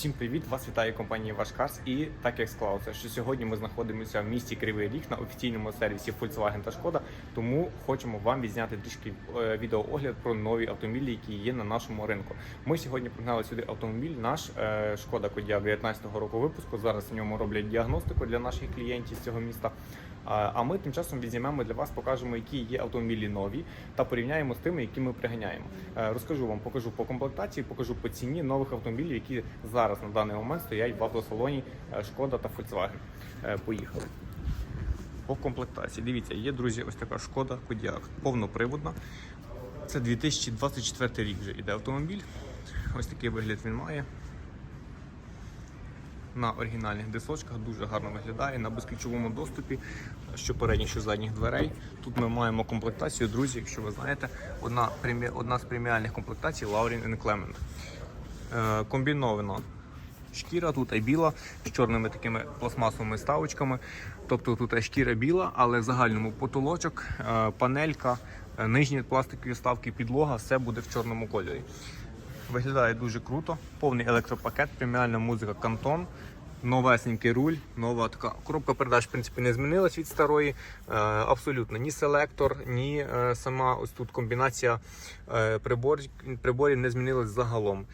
Всім привіт! Вас вітає компанія Ваш Карс. І так як склалося, що сьогодні ми знаходимося в місті Кривий Ріг на офіційному сервісі Volkswagen та Шкода. Тому хочемо вам відзняти трішки е, відеоогляд про нові автомобілі, які є на нашому ринку. Ми сьогодні пригнали сюди автомобіль, наш Шкода Кодіак 19-го року випуску. Зараз в ньому роблять діагностику для наших клієнтів з цього міста. А ми тим часом відзнімемо для вас, покажемо, які є автомобілі нові, та порівняємо з тими, які ми приганяємо. Е, Розкажу вам, покажу по комплектації, покажу по ціні нових автомобілів, які зараз на даний момент стоять в автосалоні е, Шкода та Volkswagen. Е, Поїхали. По комплектації. Дивіться, є, друзі, ось така шкода Кодіак, повноприводна. Це 2024 рік вже іде автомобіль. Ось такий вигляд він має. На оригінальних дисочках дуже гарно виглядає на безключовому доступі, що передніх, що задніх дверей. Тут ми маємо комплектацію, друзі, якщо ви знаєте, одна, одна з преміальних комплектацій Laurin Clement. Е, комбінована шкіра, тут і біла з чорними такими пластмасовими ставочками. Тобто тут шкіра біла, але в загальному потолочок, е, панелька, е, нижні пластикові ставки, підлога, все буде в чорному кольорі. Виглядає дуже круто. Повний електропакет, преміальна музика Кантон. Новесенький руль, нова така коробка передач, в принципі, не змінилась від старої. Е, абсолютно ні селектор, ні е, сама ось тут комбінація е, приборів не змінилась загалом.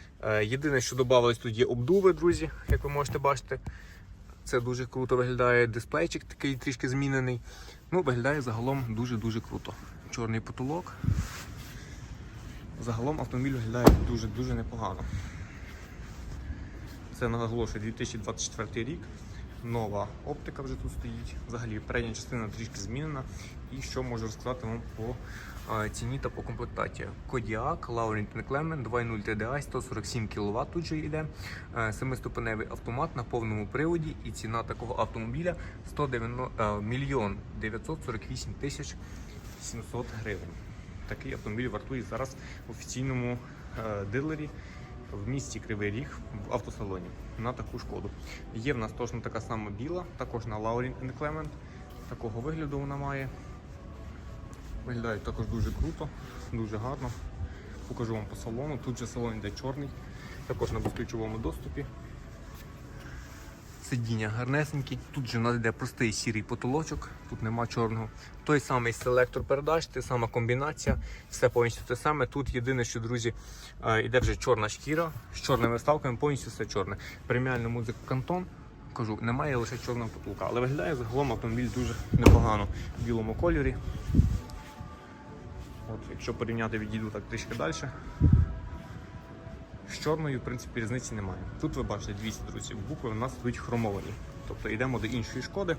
Єдине, що додавалось тут є обдуви, друзі, як ви можете бачити. Це дуже круто виглядає. Дисплейчик такий трішки змінений. Ну, виглядає загалом дуже-дуже круто. Чорний потолок. Загалом автомобіль виглядає дуже-дуже непогано. Це наголошую 2024 рік. Нова оптика вже тут стоїть. Взагалі передня частина трішки змінена. І що можу розказати вам по ціні та по комплектації. Kodiaq, Laurent Clement 2.0 TDI, 147 кВт тут же йде. Е, Семиступеневий автомат на повному приводі і ціна такого автомобіля 190, е, мільйон 948 тисяч 700 гривень. Такий автомобіль вартує зараз в офіційному е, дилері в місті Кривий Ріг в автосалоні на таку шкоду. Є в нас точно така сама біла, також на Laurin Clement. Такого вигляду вона має. Виглядає також дуже круто, дуже гарно. Покажу вам по салону. Тут же салон йде чорний, також на безключовому доступі. Сидіння гарнесенькі. Тут же у нас йде простий сірий потолочок, тут нема чорного. Той самий селектор передач, та сама комбінація, все повністю те саме. Тут єдине, що, друзі, е, йде вже чорна шкіра з чорними вставками, повністю все чорне. Преміальна музика Кантон. Кажу, немає лише чорного потолка, але виглядає загалом автомобіль дуже непогано в білому кольорі. От, якщо порівняти, відійду так трішки далі. З чорною, в принципі, різниці немає. Тут ви бачите 200, друзі, букви у нас йдуть хромовані. Тобто йдемо до іншої шкоди.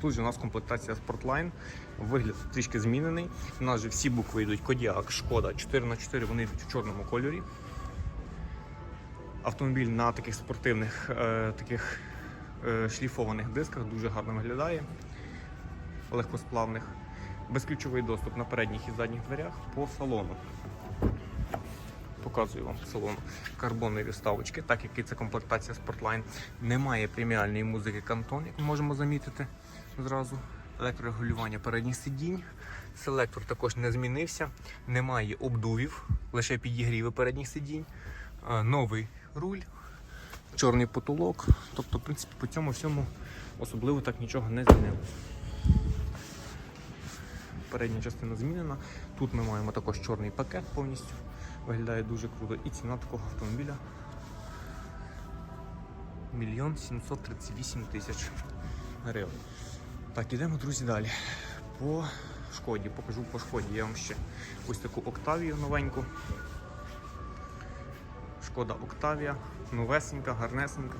Тут же у нас комплектація Sportline, вигляд трішки змінений. У нас же всі букви йдуть Кодіак, Шкода 4х4, вони йдуть в чорному кольорі. Автомобіль на таких спортивних е, таких е, шліфованих дисках дуже гарно виглядає, легкосплавних. Безключовий доступ на передніх і задніх дверях по салону. Показую вам салон карбонові вставочки, так як і це комплектація Sportline. Немає преміальної музики Кантон, як ми можемо замітити зразу. Електрорегулювання передніх сидінь. Селектор також не змінився. Немає обдувів, лише підігріви передніх сидінь. Е, Новий руль, чорний потолок. Тобто, в принципі, по цьому всьому особливо так нічого не змінилося. Передня частина змінена. Тут ми маємо також чорний пакет повністю. Виглядає дуже круто. І ціна такого автомобіля мільйон 738 тисяч гривень. Так, ідемо, друзі, далі. По шкоді, покажу по шкоді. Я вам ще ось таку Октавію новеньку. Шкода Октавія, новесенька, гарнесенька.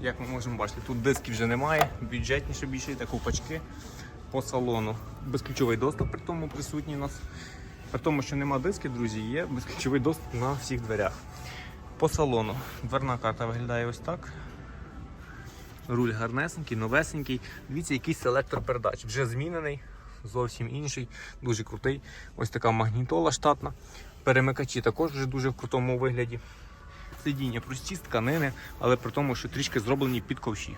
Як ми можемо бачити, тут дисків вже немає, бюджетніше більше йде купачки по салону. Безключовий доступ при тому присутній у нас. При тому, що нема дисків, друзі, є безключовий доступ на всіх дверях. По салону. Дверна карта виглядає ось так. Руль гарнесенький, новесенький. Дивіться, який селектор передач. Вже змінений, зовсім інший, дуже крутий. Ось така магнітола штатна. Перемикачі також вже дуже в крутому вигляді. Сидіння прості тканини, але при тому, що трішки зроблені під ковші.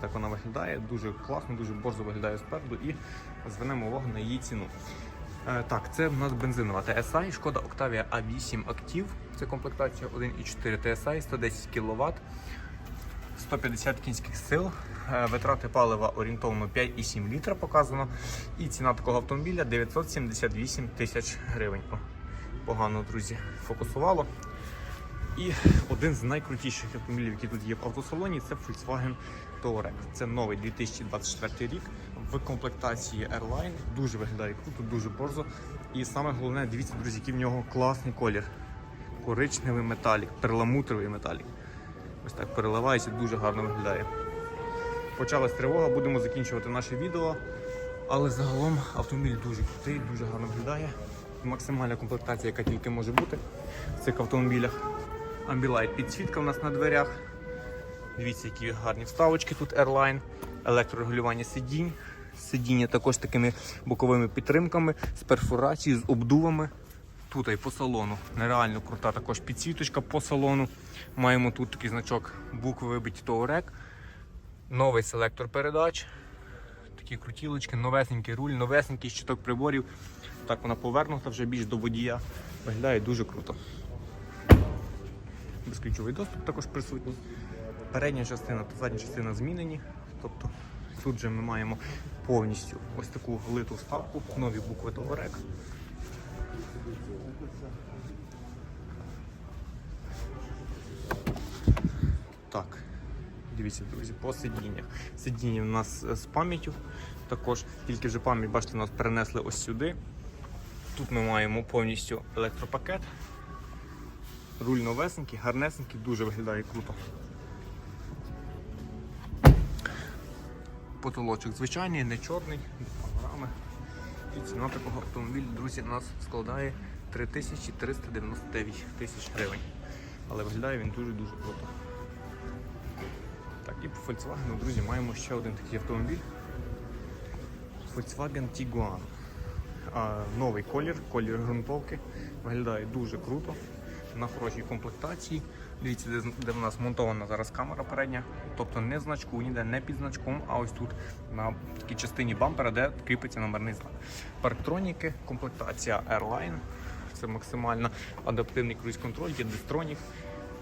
Так вона виглядає, дуже класно, дуже борзо виглядає спереду і звернемо увагу на її ціну. Е, Так, це в нас бензинова TSI, шкода Octavia A8 Active. Це комплектація 1,4 TSI, 110 кВт, 150 кінських сил. Е, Витрати палива орієнтовно 5,7 літра показано. І ціна такого автомобіля 978 тисяч гривень. Погано, друзі, фокусувало. І один з найкрутіших автомобілів, які тут є в автосалоні, це Volkswagen Touareg. Це новий 2024 рік в комплектації Airline. Дуже виглядає круто, дуже борзо. І саме головне, дивіться, друзі, який в нього класний колір. Коричневий металік, перламутровий металік. Ось так переливається, дуже гарно виглядає. Почалась тривога, будемо закінчувати наше відео. Але загалом автомобіль дуже крутий, дуже гарно виглядає. Максимальна комплектація, яка тільки може бути в цих автомобілях. Ambilight підсвітка у нас на дверях. Дивіться, які гарні вставочки тут Airline, електрорегулювання сидінь. Сидіння також такими боковими підтримками, з перфорацією, з обдувами. Тут і по салону. Нереально крута також підсвіточка по салону. Маємо тут такий значок букви вибиті Touareg. Новий селектор передач. Такі крутілочки, новесенький руль, новесенький щиток приборів. Так вона повернута вже більш до водія. Виглядає дуже круто. Безключовий доступ також присутній. Передня частина та задня частина змінені. Тобто тут же ми маємо повністю ось таку литу вставку, нові букви Touareg. Так, дивіться, друзі, по сидіннях. Сидіння у нас е, з пам'яттю. Також тільки вже пам'ять, бачите, нас перенесли ось сюди. Тут ми маємо повністю електропакет. Руль новесенький, гарнесенький, дуже виглядає круто. Потолочок звичайний, не чорний, панорами. І ціна такого автомобіля, друзі, у нас складає 3399 тисяч гривень. Але виглядає він дуже-дуже круто. Так, і по Volkswagen, друзі, маємо ще один такий автомобіль. Volkswagen Tiguan. А, новий колір, колір ґрунтовки. Виглядає дуже круто. На хорошій комплектації. Дивіться, де, в нас монтована зараз камера передня. Тобто не значку, ніде не під значком, а ось тут на такій частині бампера, де кріпиться номерний знак. Парктроніки, комплектація Airline. Це максимально адаптивний круїз-контроль, є дистронік,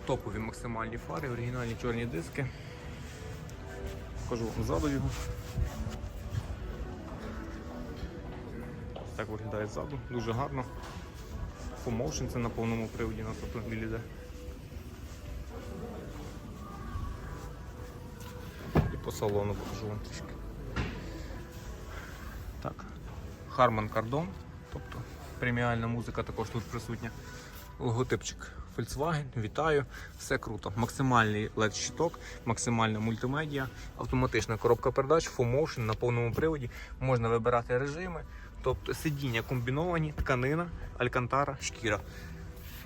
топові максимальні фари, оригінальні чорні диски. Покажу вам ззаду його. Так виглядає ззаду, дуже гарно. Full це на повному приводі на автомобілі йде. І по салону покажу вам трішки. Так. Harman Kardon, тобто преміальна музика також тут присутня. Логотипчик Volkswagen, вітаю, все круто. Максимальний LED-щиток, максимальна мультимедіа, автоматична коробка передач, full motion на повному приводі. Можна вибирати режими, тобто сидіння комбіновані, тканина, алькантара, шкіра.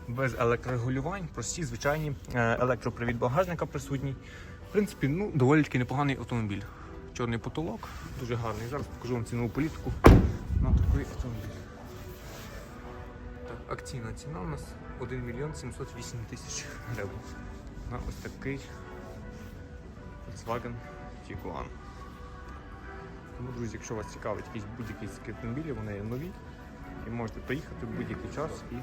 Без електрорегулювань, прості, звичайні, Е, електропривід багажника присутній. В принципі, ну, доволі таки непоганий автомобіль. Чорний потолок, дуже гарний. Зараз покажу вам цінову політику на такий автомобіль. Так, акційна ціна у нас 1 мільйон 708 тисяч гривень. На ось такий Volkswagen Tiguan. Тому, друзі, якщо вас цікавить якісь будь-які з вони є нові. І можете приїхати в будь-який час і